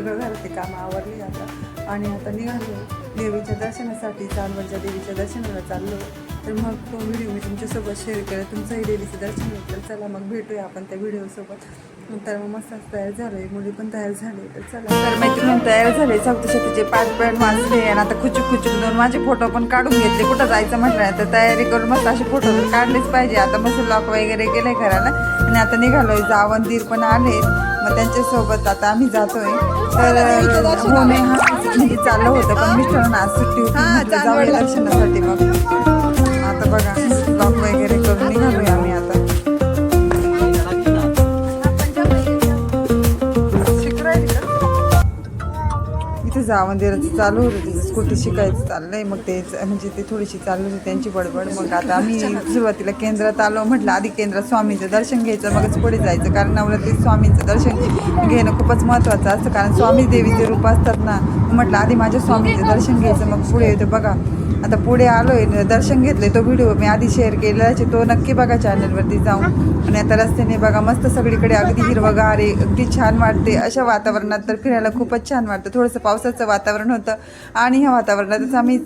सगळं घरातले कामं आवरली आता आणि आता निघालो. देवीच्या दर्शनासाठी चांदवडच्या देवीच्या दर्शनाला चाललो. तर मग तो व्हिडिओ मी तुमच्यासोबत शेअर केला. तुमचंही देवीचं दर्शन होतं चला मग भेटूया आपण त्या व्हिडिओसोबत तर मग मस्त तयार झालोय. मुली पण तयार झाले. तर चला. तर मैत्रिणी तयार झाले. सप्तशतीचे पाच पॉईंट वाजले. आणि आता खुचूक खुचूक दोन माझे फोटो पण काढून घेतले. कुठं जायचं म्हटलं तर तयारी करून मस्त असे फोटो काढलेच पाहिजे. आता मस्त लॉक वगैरे गेले घराला आणि आता निघालोय. जावंदीर पण आले मग त्यांच्यासोबत आता आम्ही जातोय. तर हो नाही हा म्हणजे चाललं होतं पण मिस्टरांना आज सुट्टी होती जाऊया दर्शनासाठी मग आता बघा वगैरे करून निघालोय आम्ही आता. इथे मंदिराचं चालू होतं तिचं स्कूटी शिकायचं चाललंय मग ते म्हणजे ते थोडीशी चालू होती त्यांची बडबड. मग आता आम्ही सुरुवातीला केंद्रात आलो म्हटलं आधी केंद्रात स्वामीचं दर्शन घ्यायचं मगच पुढे जायचं कारण नवरात्री स्वामींचं दर्शन घेणं खूपच महत्त्वाचं असतं कारण स्वामी देवीचे रूप असतात ना. म्हटलं आधी माझ्या स्वामीचं दर्शन घ्यायचं मग पुढे येतं बघा. आता पुढे आलो आहे दर्शन घेतले तो व्हिडिओ मी आधी शेअर केलेला आहे तो नक्की बघा चॅनलवरती जाऊन. आणि आता रस्त्याने बघा मस्त सगळीकडे अगदी हिरवगार आहे अगदी छान वाटते अशा वातावरणात तर फिरायला खूपच छान वाटतं. थोडंसं पावसाचं वातावरण होतं आणि ह्या वातावरणातच आम्ही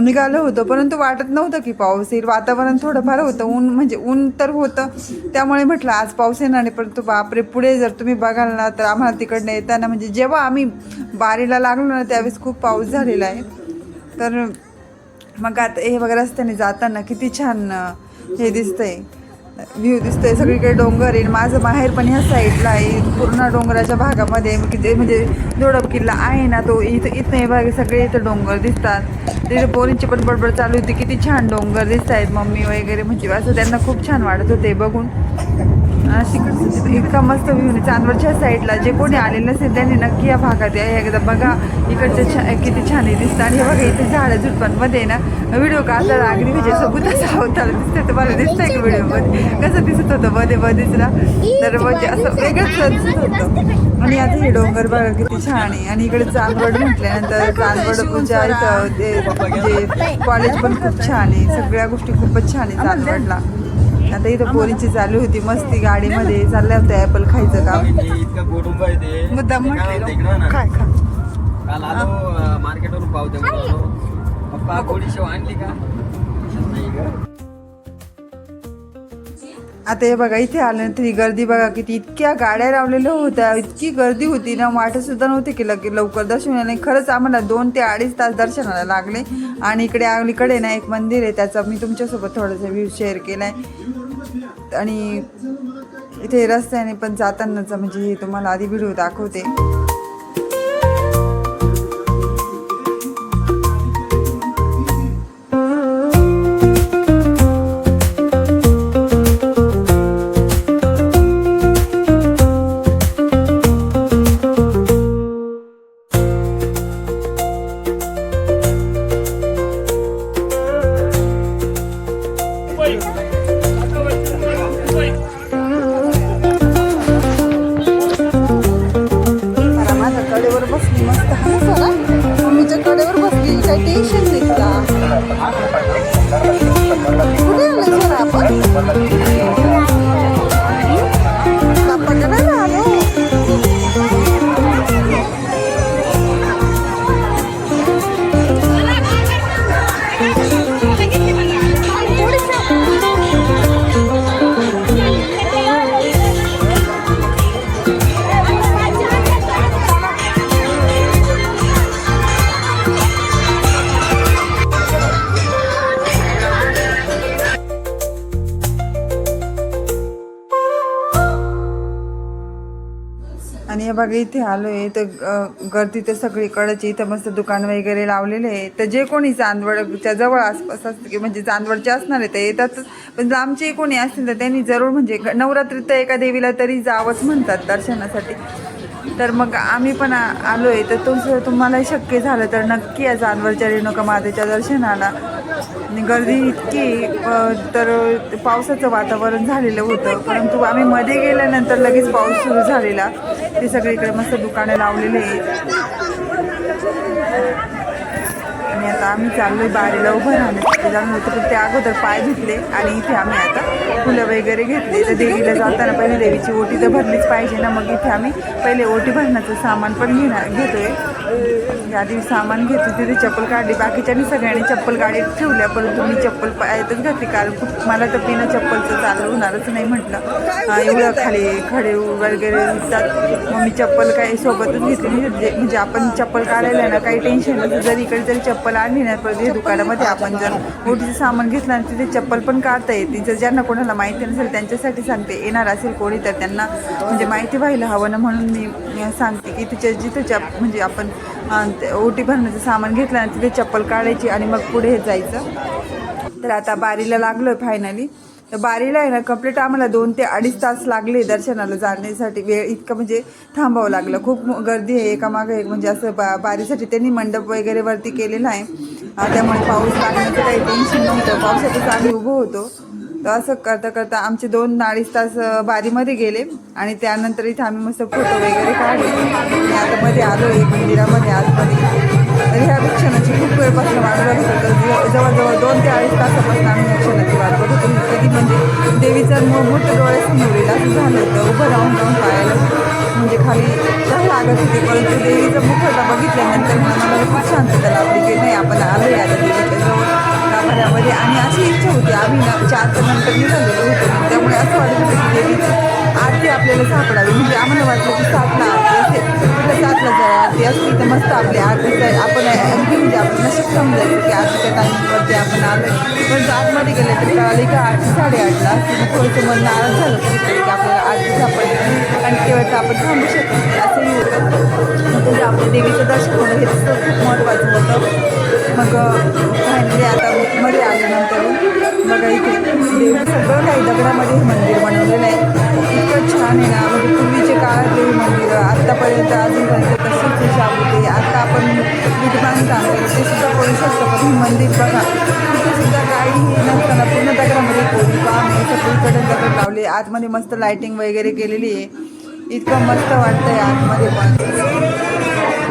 निघालो होतो. परंतु वाटत नव्हतं की पाऊस येईल. वातावरण थोडंफार होतं. ऊन म्हणजे ऊन तर होतं. त्यामुळे म्हटलं आज पाऊस येणार नाही. परंतु बापरे पुढे जर तुम्ही बघाल ना तर आम्हाला तिकडनं येताना म्हणजे जेव्हा आम्ही बारीला लागलो ना त्यावेळेस खूप पाऊस झालेला आहे. तर मग आता हे बघा रस्त्याने जाताना किती छान हे दिसतंय. व्ह्यू दिसतंय. सगळीकडे डोंगर आहे माझं बाहेर पण ह्या साईडला आहे. पूर्ण डोंगराच्या भागामध्ये किती म्हणजे, म्हणजे जोडप किल्ला आहे ना तो. इथं इथं हे भाग सगळे इथं डोंगर दिसतात. तिथे पोरींची पण बडबड चालू होती. किती छान डोंगर दिसत आहेत मम्मी वगैरे. म्हणजे असं त्यांना खूप छान वाटत होते बघून. तिकडचं इतका मस्त व्ह्यू आहे. चांदवडच्या साईडला जे कोणी आलेले नसेल त्यांनी नक्की या भागात या. एकदा बघा इकडचं छा किती छान आहे दिसतं. आणि हे बघा इथे झाडं झुडपांमध्ये ना. व्हिडिओ काढताना अगदी म्हणजे सबुताचा अवतार दिसतंय. तुम्हाला दिसतंय का व्हिडिओमध्ये कसं दिसत होतं? मध्ये मध्येच ना तर म्हणजे असं वेगळंच दिसत होतं. आणि आता हे डोंगर बघा किती छान आहे. आणि इकडे चांदवड म्हटल्यानंतर चांदवड पूजा इथं म्हणजे कॉलेज पण खूप छान आहे. सगळ्या गोष्टी खूपच छान आहे चांदवडला. आता इथं पोरींची चालू होती मस्ती गाडीमध्ये. चालल्या होत्या ॲपल खायचं मुद्दाम ते. काय खा? काल आलो मार्केटवरून पावते. पप्पा आणली का? आता हे बघा इथे आल्यानंतर ही गर्दी बघा किती इतक्या गाड्या लावलेल्या होत्या इतकी गर्दी होती ना वाटत सुद्धा नव्हती की लगे लवकर दर्शन नाही. खरंच आम्हाला दोन ते अडीच तास दर्शनाला लागले. आणि इकडे अलीकडे ना एक मंदिर आहे त्याचा मी तुमच्यासोबत थोडासा व्ह्यू शेअर केला आहे आणि इथे रस्त्याने पण जातानाचा म्हणजे हे तुम्हाला आधी व्हिडिओ दाखवते. आणि हे बघा इथे आलो आहे तर गर्दी तर सगळीकडेच इथं मस्त दुकान वगैरे लावलेले आहे तर जे कोणी चांदवडच्या जवळ आसपास असतं की म्हणजे चांदवडचे असणार आहे ते येतातच. पण लांबचे कोणी असतील तर त्यांनी जरूर म्हणजे नवरात्रीत तर एका देवीला तरी जावंच म्हणतात दर्शनासाठी. तर मग आम्ही पण आलो आहे तर तुमचं तुम्हाला शक्य झालं तर नक्की या चांदवडच्या रेणुका मातेच्या दर्शनाला आणि गर्दी इतकी तर पावसाचं वातावरण झालेलं होतं. परंतु आम्ही मध्ये गेल्यानंतर लगेच पाऊस सुरू झालेला. ते सगळीकडे मस्त दुकानं लावलेले. आहेत आणि आता आम्ही चाललोय बारीला उभं राहण्यासाठी. जाणून होतं पण त्या अगोदर पाय धुतले आणि इथे आम्ही आता फुलं वगैरे घेतली. तर देवीला जाताना पहिले देवीची ओटी तर भरलीच पाहिजे ना. मग इथे आम्ही पहिले ओटी भरण्याचं सामान पण घेणार आधी सामान घेतो तिथे चप्पल काढली. बाकीच्यांनी सगळ्यांनी चप्पल गाडीत ठेवल्या परंतु मी चप्पल पायातच घातली. कारण खूप मला तर बिना चप्पलचं चालू होणारच नाही म्हटलं. एवढं खाली खडे वगैरे दिसतात. मग मी चप्पल काही सोबतच घेतली म्हणजे म्हणजे आपण चप्पल काढायला ना काही टेन्शन नसतं. जर इकडे जरी चप्पल आणली ना परत दुकानामध्ये आपण जर ओटीचं सामान घेतलं आणि तिथे चप्पल पण काढता येते. जर ज्यांना कोणाला माहिती नसेल त्यांच्यासाठी सांगते. येणार असेल कोणी तर त्यांना म्हणजे माहिती व्हायला हवं ना म्हणून मी मी सांगते की तिच्या जिथं चप म्हणजे आपण आणि ते ओटी भरण्याचं सामान घेतलं आणि तिथे चप्पल काढायची आणि मग पुढे जायचं. तर आता बारीला लागलो आहे फायनली तर बारीला आहे ना कंप्लीट आम्हाला दोन ते अडीच तास लागले दर्शनाला जाण्यासाठी. वेळ इतकं म्हणजे थांबावं लागलं. खूप गर्दी आहे एकामागे एक म्हणजे असं बा बारीसाठी त्यांनी मंडप वगैरे वरती केलेला आहे. त्यामुळे पाऊस लागण्याचं काही टेन्शन नव्हतं. पावसातच आम्ही उभं होतो. तर असं करता करता आमचे दोन अडीच तास बारीमध्ये गेले आणि त्यानंतर इथे आम्ही मस्त फोटो वगैरे काढले. आणि आता मध्ये आलो एक मंदिरामध्ये आतमध्ये. तर ह्या क्षणाची खूप वेळपासून वाट बघत होतो. जवळजवळ दोन ते अडीच तासापासून आम्ही ह्या क्षणाची वाट बघत होतो. कधी म्हणजे देवीचं मोठं डोळ्यासमोर येईल असं झालं होतं. उभं राहून राहून पाहायला म्हणजे खाली चहा लागत होती परंतु देवीचं मुखवटा बघितल्यानंतर मला खूप शांतता लाभली की नाही आपण आलो या देवीच्या जवळ. घरामध्ये आणि अशी इच्छा होती. आम्ही ना चारच्या नंतर निघालेलो होतो. त्यामुळे असं वाटत होतं की देवीची आरती आपल्याला सापडावी. म्हणजे आम्हाला वाटलं की सातला आरती असेल. तर सातला जर आरती असली तर मस्त आपली आरती आपण अगदी म्हणजे आपण नशीब समजायचं की आरतीच्या टाईमवरती आपण आलो पण आतमध्ये गेले तर कळाली का आरती साडेआठला असते. थोडंसं मन नाराज झालं तरी की आपल्याला आरती सापडली आणि तेव्हा आपण थांबू शकतो. असंही होतं. म्हणजे आपल्या देवीचं दर्शन होणं हे खूप महत्त्वाचं होतं. मग मध्ये आल्यानंतर बघा इथे देवी सगळं काही दगडामध्ये हे मंदिर बनवलेलं आहे. इतकं छान आहे ना म्हणजे पूर्वीचे काळातले मंदिर आत्तापर्यंत अजूनपर्यंत तसेच ते होते. आत्ता आपण विद्यमान काम ते सुद्धा करू शकतो पण हे मंदिर बघा तिथेसुद्धा काही हे नसताना पूर्ण दगडामध्ये कोणी काम आहे सगळीकडे दगड लावले. आतमध्ये मस्त लाईटिंग वगैरे केलेली आहे. इतकं मस्त वाटतंय आतमध्ये पण.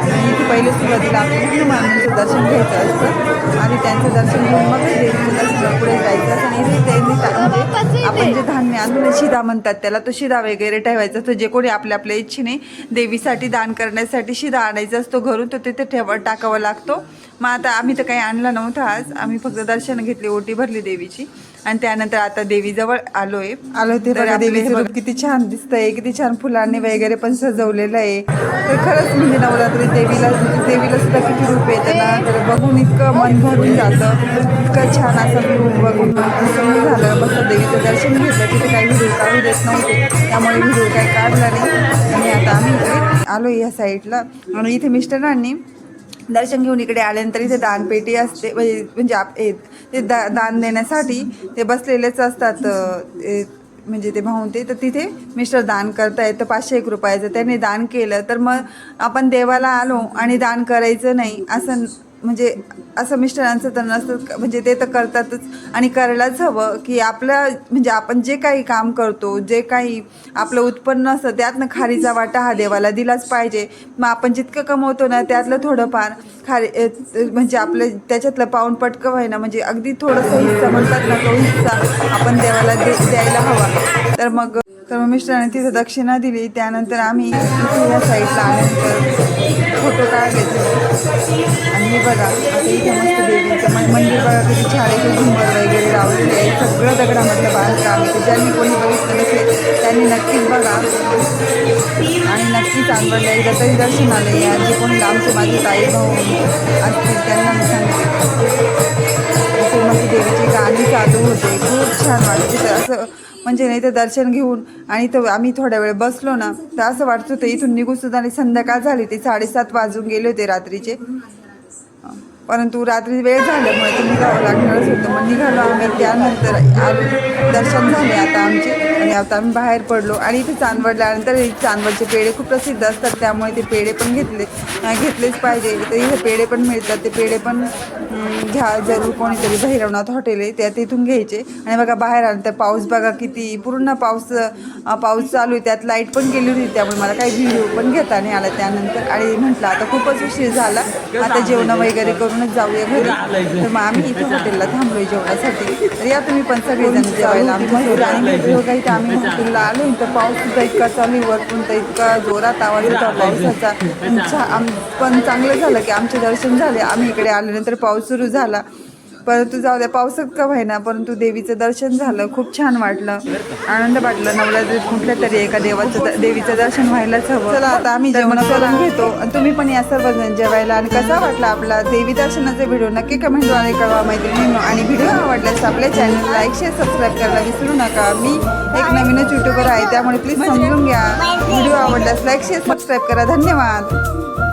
आणि इथे पहिले सुरुवातीला आपल्याला हनुमानांचं दर्शन घ्यायचं असतं. आणि त्यांचं दर्शन घेऊन मग देवीचं दर्शनाला पुढे जायचं आणि इथे त्यांनी म्हणजे आपण जे धान्य आणून शिदा म्हणतात त्याला तो शिदा वगैरे ठेवायचा असतो. जे कोणी आपल्या आपल्या इच्छेने देवीसाठी दान करण्यासाठी शिदा आणायचा असतो घरून तो तिथे ठेव टाकावा लागतो. मग आता आम्ही तर काही आणला नव्हता आज. आम्ही फक्त दर्शन घेतले ओटी भरली देवीची. आणि त्यानंतर आता देवीजवळ आलोय. आलो ते बघा देवीचं बघ किती छान दिसतंय किती छान फुलांनी वगैरे पण सजवलेलं आहे. तर खरंच म्हणजे नवरात्री देवीला देवीला सुद्धा किती रूप येतं ना. तर बघून इतकं मन भरून जातं. इतकं छान असं रूप बघून झालं. मस्त देवीचं दर्शन घेतलं. तिथे काही व्हिडिओ काढू देत नव्हते. त्यामुळे व्हिडिओ काही काढला नाही. आणि आता आम्ही आलो या साईडला. आणि इथे मिस्टरांनी दर्शन घेऊन इकडे आल्यानंतर इथे दानपेटी असते म्हणजे म्हणजे आप ते दा दान देण्यासाठी ते बसलेलेच असतात म्हणजे ते भाऊन ते तर तिथे मिस्टर दान करतायत तर पाचशे एक रुपयाचं. त्याने दान केलं तर मग आपण देवाला आलो आणि दान करायचं नाही असं म्हणजे असं मिस्टरांचं तर नसतं म्हणजे ते तर करतातच. आणि करायलाच हवं की आपलं म्हणजे आपण जे काही काम करतो जे काही आपलं उत्पन्न असतं त्यातनं खारीचा वाटा हा देवाला दिलाच पाहिजे. मग आपण जितकं कमवतो ना त्यातलं थोडंफार खारी म्हणजे आपलं त्याच्यातलं पाहून पटकं व्हायना म्हणजे अगदी थोडंसं हिस्सा म्हणतात ना तो हिस्सा आपण देवाला दे द्यायला हवा. तर मग तर मग मिस्टरांनी तिथं दक्षिणा दिली. त्यानंतर आम्ही या साईडला आल्यानंतर फोटो काढले आणि बघा इथे मस्त देवीचं मंदिर बघा किती छान आहे झुंबर वगैरे. लावलेले सगळं दगडामधलं बांधकाम आहे. ज्यांनी कोणी बघितलं नसेल त्यांनी नक्कीच बघा. आणि नक्कीच चांगलं आहे तरी दर्शन आले. या जे कोणी लांबचे माझे ताई भाऊ असतील त्यांना मी सांगते. श्रीमती देवीची गाणी चालू होते. खूप छान वाटते तर असं म्हणजे नाही तर दर्शन घेऊन आणि तर आम्ही थोड्या वेळ बसलो ना तर असं वाटत होतं इथून निघून सुद्धा आणि संध्याकाळ झाली. ती साडेसात वाजून गेले होते रात्रीचे. परंतु रात्री वेळ झाल्यामुळे ते निघावं लागणारच होतं. मग निघालो आम्ही. त्यानंतर आलो दर्शन झाले आता आमचे. आणि आता आम्ही बाहेर पडलो. आणि इथे चांदवडल्यानंतर हे चांदवडचे पेढे खूप प्रसिद्ध असतात. त्यामुळे ते पेढे पण घेतले घेतलेच पाहिजे. तर इथे पेढे पण मिळतात. ते पेढे पण घ्या जरूर कोणीतरी भैरवनाथ हॉटेल आहे त्या तिथून घ्यायचे. आणि बघा बाहेर आलं तर पाऊस बघा किती पूर्ण पाऊस पाऊस चालू आहे त्यात लाइट पण गेली होती त्यामुळे मला काही व्हिडिओ पण घेता नाही आला त्यानंतर. आणि म्हटलं आता खूपच उशीर झाला. आता जेवण वगैरे करूनच जाऊया घरी. तर मग आम्ही इथे हॉटेलला थांबलोय जेवणासाठी. तर या तुम्ही पण सगळेजण जेवायला आमच्या आणि बघा इथे आम्ही हॉटेलला आलो तर पाऊस सुद्धा इतका चालू वरतून तर इतका जोरात आवाज होता पावसाचा. छा- आम पण चांगलं झालं की आमचे दर्शन झाले. आम्ही इकडे आल्यानंतर पाऊस सुरू झाला. परंतु जाऊ द्या पावसात का व्हायना परंतु देवीचं दर्शन झालं खूप छान वाटलं. आनंद वाटला नवरात्रीत कुठल्या तरी एका देवाचं देवीचं दर्शन व्हायलाच हवं. चला आता आम्ही जेवण करून घेतो. आणि तुम्ही पण या सर्वजण जेवायला. आणि कसा वाटला आपला देवी दर्शनाचा व्हिडिओ? नक्की कमेंटद्वारे कळवा मैत्रिणींनो. आणि व्हिडिओ आवडल्यास आपल्या चॅनल लाईक शेअर सबस्क्राईब करायला विसरू नका. मी एक नवीनच युट्यूबर आहे त्यामुळे प्लीज समजून घ्या. व्हिडिओ आवडल्यास लाईक शेअर सबस्क्राईब करा. धन्यवाद.